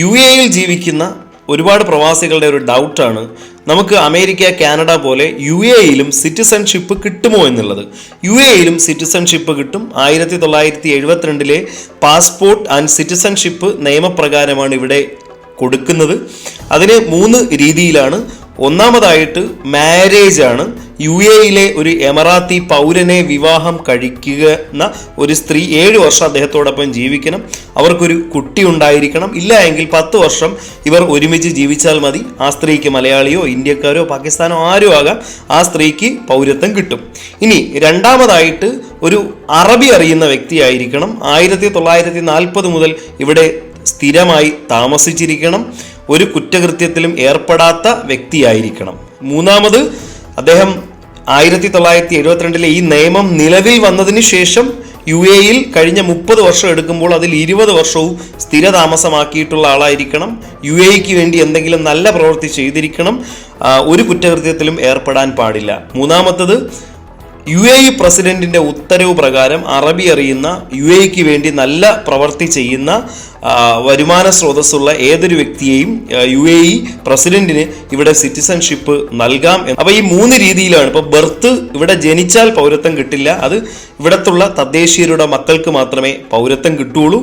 U എയിൽ ജീവിക്കുന്ന ഒരുപാട് പ്രവാസികളുടെ ഒരു ഡൗട്ടാണ് നമുക്ക് അമേരിക്ക കാനഡ പോലെ യു എയിലും സിറ്റിസൺഷിപ്പ് കിട്ടുമോ എന്നുള്ളത്. യു എയിലും സിറ്റിസൺഷിപ്പ് കിട്ടും. ആയിരത്തി തൊള്ളായിരത്തി എഴുപത്തിരണ്ടിലെ പാസ്പോർട്ട് ആൻഡ് സിറ്റിസൺഷിപ്പ് നിയമപ്രകാരമാണ് ഇവിടെ കൊടുക്കുന്നത്. അതിന് മൂന്ന് രീതിയിലാണ് ഒന്നാമതായിട്ട് മാരേജ് ആണ് യു എയിലെ ഒരു എമറാത്തി പൗരനെ വിവാഹം കഴിക്കുന്ന ഒരു സ്ത്രീ ഏഴ് വർഷം അദ്ദേഹത്തോടൊപ്പം ജീവിക്കണം. അവർക്കൊരു കുട്ടി ഉണ്ടായിരിക്കണം. ഇല്ല എങ്കിൽ പത്ത് വർഷം ഇവർ ഒരുമിച്ച് ജീവിച്ചാൽ മതി. ആ സ്ത്രീക്ക് മലയാളിയോ ഇന്ത്യക്കാരോ പാകിസ്ഥാനോ ആരും ആകാം. ആ സ്ത്രീക്ക് പൗരത്വം കിട്ടും. ഇനി രണ്ടാമതായിട്ട് ഒരു അറബി അറിയുന്ന വ്യക്തിയായിരിക്കണം. ആയിരത്തി തൊള്ളായിരത്തി നാൽപ്പത് മുതൽ ഇവിടെ സ്ഥിരമായി താമസിച്ചിരിക്കണം. ഒരു കുറ്റകൃത്യത്തിലും ഏർപ്പെടാത്ത വ്യക്തിയായിരിക്കണം. മൂന്നാമത് അദ്ദേഹം ആയിരത്തി തൊള്ളായിരത്തി എഴുപത്തിരണ്ടിലെ ഈ നിയമം നിലവിൽ വന്നതിന് ശേഷം യു എയിൽ കഴിഞ്ഞ മുപ്പത് വർഷം എടുക്കുമ്പോൾ അതിൽ ഇരുപത് വർഷവും സ്ഥിരതാമസമാക്കിയിട്ടുള്ള ആളായിരിക്കണം. യു എക്ക് വേണ്ടി എന്തെങ്കിലും നല്ല പ്രവൃത്തി ചെയ്തിരിക്കണം. ഒരു കുറ്റകൃത്യത്തിലും ഏർപ്പെടാൻ പാടില്ല. മൂന്നാമത്തത് യു എ ഇ പ്രസിഡന്റിന്റെ ഉത്തരവ് പ്രകാരം അറബി അറിയുന്ന യു എക്ക് വേണ്ടി നല്ല പ്രവൃത്തി ചെയ്യുന്ന വരുമാന സ്രോതസ്സുള്ള ഏതൊരു വ്യക്തിയെയും യു എ ഇ പ്രസിഡന്റിന് ഇവിടെ സിറ്റിസൺഷിപ്പ് നൽകാം. അപ്പൊ ഈ മൂന്ന് രീതിയിലാണ്. ഇപ്പൊ ബർത്ത് ഇവിടെ ജനിച്ചാൽ പൗരത്വം കിട്ടില്ല. അത് ഇവിടത്തുള്ള തദ്ദേശീയരുടെ മക്കൾക്ക് മാത്രമേ പൗരത്വം കിട്ടുള്ളൂ